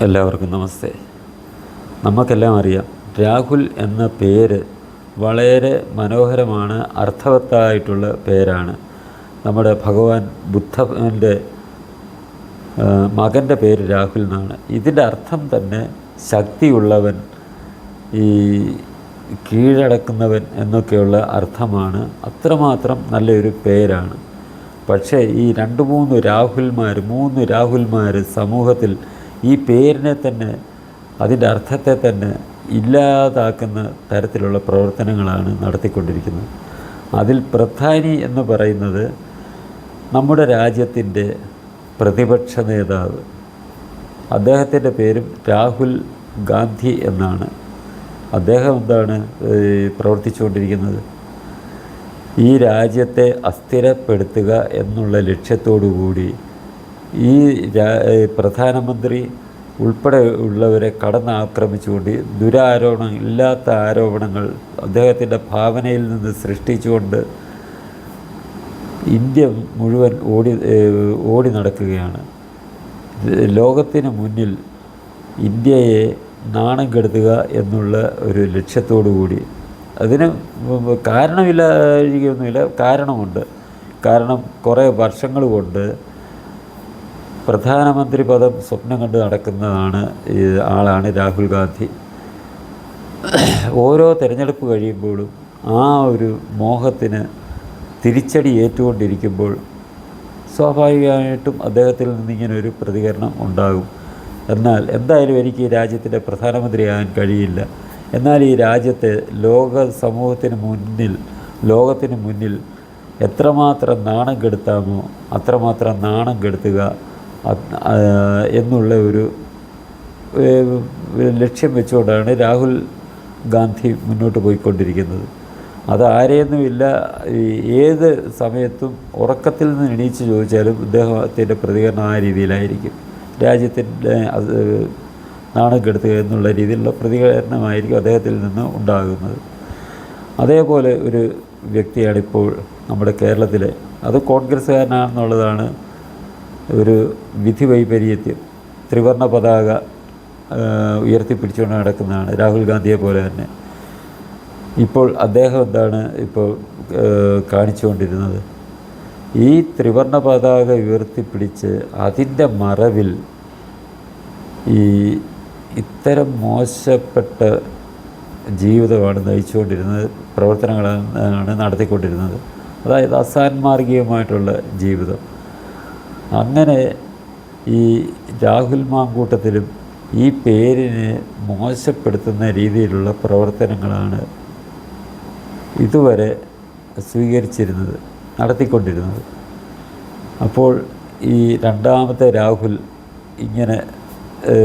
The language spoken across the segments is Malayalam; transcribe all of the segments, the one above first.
എല്ലാവർക്കും നമസ്തേ. നമുക്കെല്ലാം അറിയാം രാഹുൽ എന്ന പേര് വളരെ മനോഹരമാണ് അർത്ഥവത്തായിട്ടുള്ള പേരാണ്. നമ്മുടെ ഭഗവാൻ ബുദ്ധന്റെ മകന്റെ പേര് രാഹുൽ എന്നാണ്. ഇതിന്റെ അർത്ഥം തന്നെ ശക്തിയുള്ളവൻ ഈ കീഴടക്കുന്നവൻ എന്നൊക്കെയുള്ള അർത്ഥമാണ്. അത്രമാത്രം നല്ലൊരു പേരാണ്. പക്ഷേ ഈ രണ്ട് മൂന്ന് രാഹുൽമാർ മൂന്ന് രാഹുൽമാർ സമൂഹത്തിൽ ഈ പേരിനെ തന്നെ അതിന്റെ അർത്ഥത്തെ തന്നെ ഇല്ലാതാക്കുന്ന തരത്തിലുള്ള പ്രവർത്തനങ്ങളാണ് നടത്തിക്കൊണ്ടിരിക്കുന്നത്. അതിൽ പ്രധാനി എന്ന് പറയുന്നത് നമ്മുടെ രാജ്യത്തിന്റെ പ്രതിപക്ഷ നേതാവ്. അദ്ദേഹത്തിന്റെ പേരും രാഹുൽ ഗാന്ധി എന്നാണ്. അദ്ദേഹം എന്താണ് പ്രവർത്തിച്ചുകൊണ്ടിരിക്കുന്നത്? ഈ രാജ്യത്തെ അസ്ഥിരപ്പെടുത്തുക എന്നുള്ള ലക്ഷ്യത്തോടു കൂടി ഈ പ്രധാനമന്ത്രി ഉൾപ്പെടെ ഉള്ളവരെ കടന്നാക്രമിച്ചുകൊണ്ട് ദുരാരോപണം ഇല്ലാത്ത ആരോപണങ്ങൾ അദ്ദേഹത്തിന്റെ ഭാവനയിൽ നിന്ന് സൃഷ്ടിച്ചുകൊണ്ട് ഇന്ത്യ മുഴുവൻ ഓടി ഓടി നടക്കുകയാണ്. ലോകത്തിന് മുന്നിൽ ഇന്ത്യയെ നാണം കെടുത്തുക എന്നുള്ള ഒരു ലക്ഷ്യത്തോടു കൂടി. അതിന് കാരണമില്ലായിരിക്കൊന്നുമില്ല കാരണമുണ്ട്. കാരണം കുറേ വർഷങ്ങൾ കൊണ്ട് പ്രധാനമന്ത്രി പദം സ്വപ്നം കണ്ട് നടക്കുന്നതാണ് ആളാണ് രാഹുൽ ഗാന്ധി. ഓരോ തിരഞ്ഞെടുപ്പ് കഴിയുമ്പോഴും ആ ഒരു മോഹത്തിന് തിരിച്ചടി ഏറ്റുകൊണ്ടിരിക്കുമ്പോൾ സ്വാഭാവികമായിട്ടും അദ്ദേഹത്തിൽ നിന്നിങ്ങനെ ഒരു പ്രതികരണം ഉണ്ടാകും. എന്നാൽ എന്തായാലും എനിക്ക് ഈ രാജ്യത്തിന്റെ പ്രധാനമന്ത്രിയാകാൻ കഴിയില്ല. എന്നാൽ ഈ രാജ്യത്തെ ലോക സമൂഹത്തിന് മുന്നിൽ ലോകത്തിന് മുന്നിൽ എത്രമാത്രം നാണം കെടുത്താമോ അത്രമാത്രം നാണം കെടുത്തുക എന്നുള്ള ഒരു ലക്ഷ്യം വെച്ചുകൊണ്ടാണ് രാഹുൽ ഗാന്ധി മുന്നോട്ട് പോയിക്കൊണ്ടിരിക്കുന്നത്. അത് ആരെയൊന്നുമില്ല. ഏത് സമയത്തും ഉറക്കത്തിൽ നിന്ന് എണീച്ച് ചോദിച്ചാലും ഇദ്ദേഹത്തിന്റെ പ്രതികരണം ആ രീതിയിലായിരിക്കും. രാജ്യത്തിന്റെ അത് നാണം എന്നുള്ള രീതിയിലുള്ള പ്രതികരണമായിരിക്കും അദ്ദേഹത്തിൽ നിന്ന് ഉണ്ടാകുന്നത്. അതേപോലെ ഒരു വ്യക്തിയാണിപ്പോൾ നമ്മുടെ കേരളത്തിലെ. അത് കോൺഗ്രസ്സുകാരനാണെന്നുള്ളതാണ് ഒരു വിധി വൈപരീത്യം ത്രിവർണ പതാക ഉയർത്തിപ്പിടിച്ചുകൊണ്ട് നടക്കുന്നതാണ് രാഹുൽ ഗാന്ധിയെ പോലെ തന്നെ. ഇപ്പോൾ അദ്ദേഹം എന്താണ് ഇപ്പോൾ കാണിച്ചുകൊണ്ടിരുന്നത്? ഈ ത്രിവർണ പതാക ഉയർത്തിപ്പിടിച്ച് അതിന്റെ മറവിൽ ഈ ഇത്തരം മോശപ്പെട്ട ജീവിതമാണ് നയിച്ചുകൊണ്ടിരുന്നത് പ്രവർത്തനങ്ങളാണ് നടത്തിക്കൊണ്ടിരുന്നത്. അതായത് അസാൻമാർഗീയമായിട്ടുള്ള ജീവിതം. അങ്ങനെ ഈ രാഹുൽ മാങ്കൂട്ടത്തിലും ഈ പേരിനെ മോശപ്പെടുത്തുന്ന രീതിയിലുള്ള പ്രവർത്തനങ്ങളാണ് ഇതുവരെ സ്വീകരിച്ചിരുന്നത് നടത്തിക്കൊണ്ടിരുന്നത്. അപ്പോൾ ഈ രണ്ടാമത്തെ രാഹുൽ ഇങ്ങനെ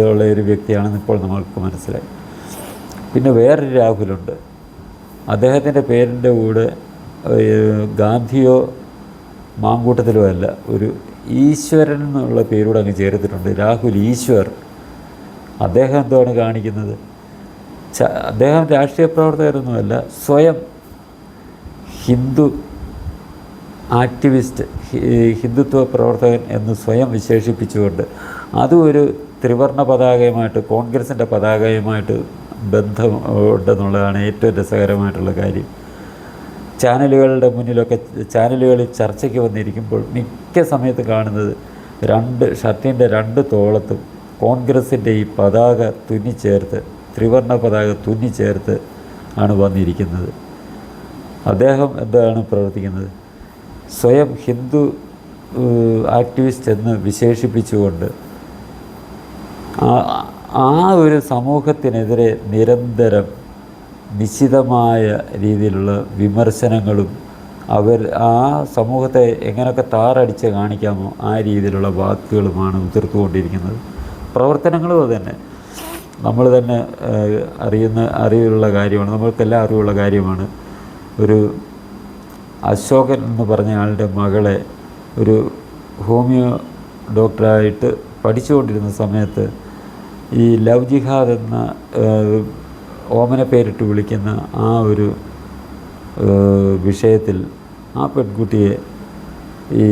ഉള്ള ഒരു വ്യക്തിയാണെന്ന് ഇപ്പോൾ നമ്മൾക്ക് മനസ്സിലായി. പിന്നെ വേറൊരു രാഹുലുണ്ട്. അദ്ദേഹത്തിന്റെ പേരിന്റെ കൂടെ ഗാന്ധിയോ മാങ്കൂട്ടത്തിലോ അല്ല ഒരു ഈശ്വരൻ എന്നുള്ള പേരോട് അങ്ങ് ചേർത്തിട്ടുണ്ട്. രാഹുൽ ഈശ്വർ. അദ്ദേഹം എന്താണ് കാണിക്കുന്നത്? അദ്ദേഹം രാഷ്ട്രീയ പ്രവർത്തകരൊന്നുമല്ല സ്വയം ഹിന്ദു ആക്ടിവിസ്റ്റ് ഹിന്ദുത്വ പ്രവർത്തകൻ എന്ന് സ്വയം വിശേഷിപ്പിച്ചുകൊണ്ട് അതും ഒരു ത്രിവർണ പതാകയുമായിട്ട് കോൺഗ്രസിന്റെ പതാകയുമായിട്ട് ബന്ധം ഉണ്ടെന്നുള്ളതാണ് ഏറ്റവും രസകരമായിട്ടുള്ള കാര്യം. ചാനലുകളുടെ മുന്നിലൊക്കെ ചാനലുകളിൽ ചർച്ചയ്ക്ക് വന്നിരിക്കുമ്പോൾ മിക്ക സമയത്ത് കാണുന്നത് രണ്ട് ഷർട്ടിന്റെ രണ്ട് തോളത്തും കോൺഗ്രസിന്റെ ഈ പതാക തുന്നിച്ചേർത്ത് ത്രിവർണ പതാക തുന്നിച്ചേർത്ത് ആണ് വന്നിരിക്കുന്നത്. അദ്ദേഹം എന്താണ് പ്രവർത്തിക്കുന്നത്? സ്വയം ഹിന്ദു ആക്ടിവിസ്റ്റ് എന്ന് വിശേഷിപ്പിച്ചുകൊണ്ട് ആ- ഒരു സമൂഹത്തിനെതിരെ നിരന്തരം നിശ്ചിതമായ രീതിയിലുള്ള വിമർശനങ്ങളും അവർ ആ സമൂഹത്തെ എങ്ങനെയൊക്കെ താറടിച്ച് കാണിക്കാമോ ആ രീതിയിലുള്ള വാക്കുകളുമാണ് ഉതിർത്തുകൊണ്ടിരിക്കുന്നത്. പ്രവർത്തനങ്ങളും അതുതന്നെ നമ്മൾ തന്നെ അറിയുന്ന അറിവുള്ള കാര്യമാണ്. നമ്മൾക്കെല്ലാം അറിവുള്ള കാര്യമാണ്. ഒരു അശോകൻ എന്ന് പറഞ്ഞ ആളുടെ മകളെ ഒരു ഹോമിയോ ഡോക്ടറായിട്ട് പഠിച്ചുകൊണ്ടിരുന്ന സമയത്ത് ഈ ലവ് ജിഹാദ് എന്ന ഓമന പേരിട്ട് വിളിക്കുന്ന ആ ഒരു വിഷയത്തിൽ ആ പെൺകുട്ടിയെ ഈ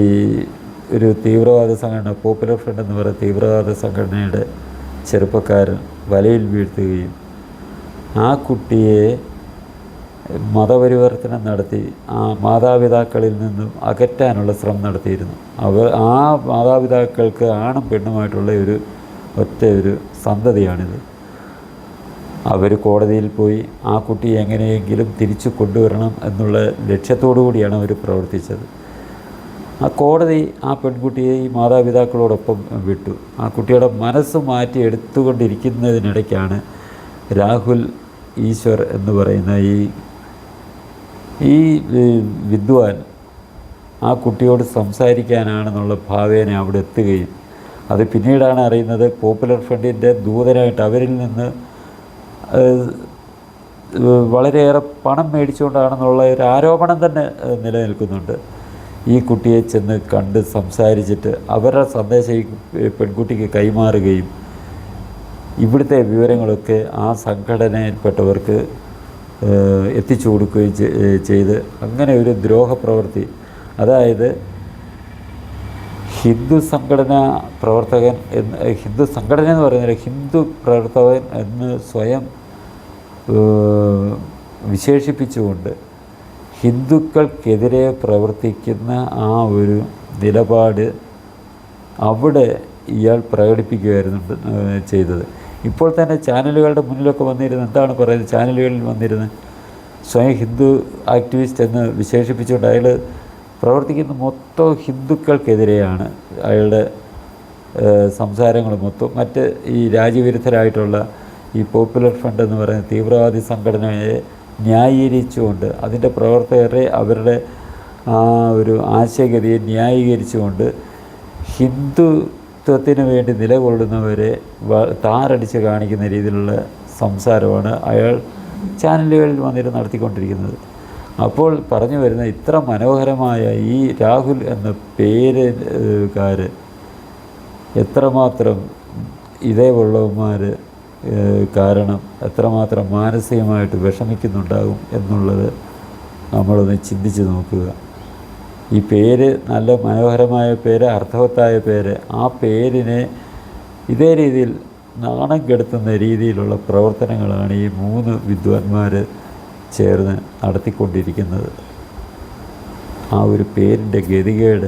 ഒരു തീവ്രവാദ സംഘടന പോപ്പുലർ ഫ്രണ്ട് എന്ന് പറയുന്ന തീവ്രവാദ സംഘടനയുടെ ചെറുപ്പക്കാരൻ വലയിൽ വീഴ്ത്തുകയും ആ കുട്ടിയെ മതപരിവർത്തനം നടത്തി ആ മാതാപിതാക്കളിൽ നിന്നും അകറ്റാനുള്ള ശ്രമം നടത്തിയിരുന്നു. അവർ ആ മാതാപിതാക്കൾക്ക് ആണും പെണ്ണുമായിട്ടുള്ള ഒരു ഒറ്റ ഒരു സന്തതിയാണിത്. അവർ കോടതിയിൽ പോയി ആ കുട്ടി എങ്ങനെയെങ്കിലും തിരിച്ചു കൊണ്ടുവരണം എന്നുള്ള ലക്ഷ്യത്തോടു കൂടിയാണ് അവർ പ്രവർത്തിച്ചത്. ആ കോടതി ആ പെൺകുട്ടിയെ ഈ മാതാപിതാക്കളോടൊപ്പം വിട്ടു. ആ കുട്ടിയുടെ മനസ്സ് മാറ്റി എടുത്തുകൊണ്ടിരിക്കുന്നതിനിടയ്ക്കാണ് രാഹുൽ ഈശ്വർ എന്ന് പറയുന്ന ഈ ഈ വിദ്വാൻ ആ കുട്ടിയോട് സംസാരിക്കാനാണെന്നുള്ള ഭാവേന അവിടെ എത്തുകയും അത് പിന്നീടാണ് അറിയുന്നത് പോപ്പുലർ ഫ്രണ്ടിന്റെ ദൂതനായിട്ട് അവരിൽ നിന്ന് വളരെയേറെ പണം മേടിച്ചുകൊണ്ടാണെന്നുള്ള ഒരു ആരോപണം തന്നെ നിലനിൽക്കുന്നുണ്ട്. ഈ കുട്ടിയെ ചെന്ന് കണ്ട് സംസാരിച്ചിട്ട് അവരുടെ സന്ദേശം ഈ പെൺകുട്ടിക്ക് കൈമാറുകയും ഇവിടുത്തെ വിവരങ്ങളൊക്കെ ആ സംഘടനയിൽപ്പെട്ടവർക്ക് എത്തിച്ചു കൊടുക്കുകയും ചെയ്ത് അങ്ങനെ ഒരു ദ്രോഹപ്രവൃത്തി. അതായത് ഹിന്ദു സംഘടന പ്രവർത്തകൻ എന്ന് ഹിന്ദു സംഘടന എന്ന് പറയുന്നത് ഹിന്ദു പ്രവർത്തകൻ എന്ന് സ്വയം വിശേഷിപ്പിച്ചുകൊണ്ട് ഹിന്ദുക്കൾക്കെതിരെ പ്രവർത്തിക്കുന്ന ആ ഒരു നിലപാട് അവിടെ ഇയാൾ പ്രകടിപ്പിക്കുകയായിരുന്നു ചെയ്തത്. ഇപ്പോൾ തന്നെ ചാനലുകളുടെ മുന്നിലൊക്കെ വന്നിരുന്നത് എന്താണ് പറയുന്നത്? ചാനലുകളിൽ വന്നിരുന്നത് സ്വയം ഹിന്ദു ആക്ടിവിസ്റ്റ് എന്ന് വിശേഷിപ്പിച്ചുകൊണ്ട് അയാൾ പ്രവർത്തിക്കുന്ന മൊത്തം ഹിന്ദുക്കൾക്കെതിരെയാണ് അയാളുടെ സംസാരങ്ങൾ മൊത്തം. മറ്റ് ഈ രാജ്യവിരുദ്ധരായിട്ടുള്ള ഈ പോപ്പുലർ ഫ്രണ്ട് എന്ന് പറയുന്ന തീവ്രവാദി സംഘടനയെ ന്യായീകരിച്ചുകൊണ്ട് അതിന്റെ പ്രവർത്തകരെ അവരുടെ ആ ഒരു ആശയഗതിയെ ന്യായീകരിച്ചുകൊണ്ട് ഹിന്ദുത്വത്തിന് വേണ്ടി നിലകൊള്ളുന്നവരെ താറടിച്ച് കാണിക്കുന്ന രീതിയിലുള്ള സംസാരമാണ് അയാൾ ചാനലുകളിൽ വന്നിട്ട് നടത്തിക്കൊണ്ടിരിക്കുന്നത്. അപ്പോൾ പറഞ്ഞു വരുന്ന ഇത്ര മനോഹരമായ ഈ രാഹുൽ എന്ന പേര് എത്രമാത്രം എത്രമാത്രം ഇതേയുള്ളവന്മാർ കാരണം എത്രമാത്രം മാനസികമായിട്ട് വിഷമിക്കുന്നുണ്ടാകും എന്നുള്ളത് നമ്മളൊന്ന് ചിന്തിച്ച് നോക്കുക. ഈ പേര് നല്ല മനോഹരമായ പേര് അർത്ഥവത്തായ പേര് ആ പേരിനെ ഇതേ രീതിയിൽ നാണം കെടുത്തുന്ന രീതിയിലുള്ള പ്രവർത്തനങ്ങളാണ് ഈ മൂന്ന് വിദ്വാൻമാർ ചേർന്ന് നടത്തിക്കൊണ്ടിരിക്കുന്നത്. ആ ഒരു പേരിന്റെ ഗതികേട്.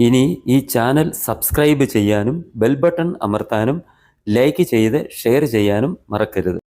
ഇനി ഈ ചാനൽ സബ്സ്ക്രൈബ് ചെയ്യാനും ബെൽ ബട്ടൺ അമർത്താനും ലൈക്ക് ചെയ്ത് ഷെയർ ചെയ്യാനും മറക്കരുത്.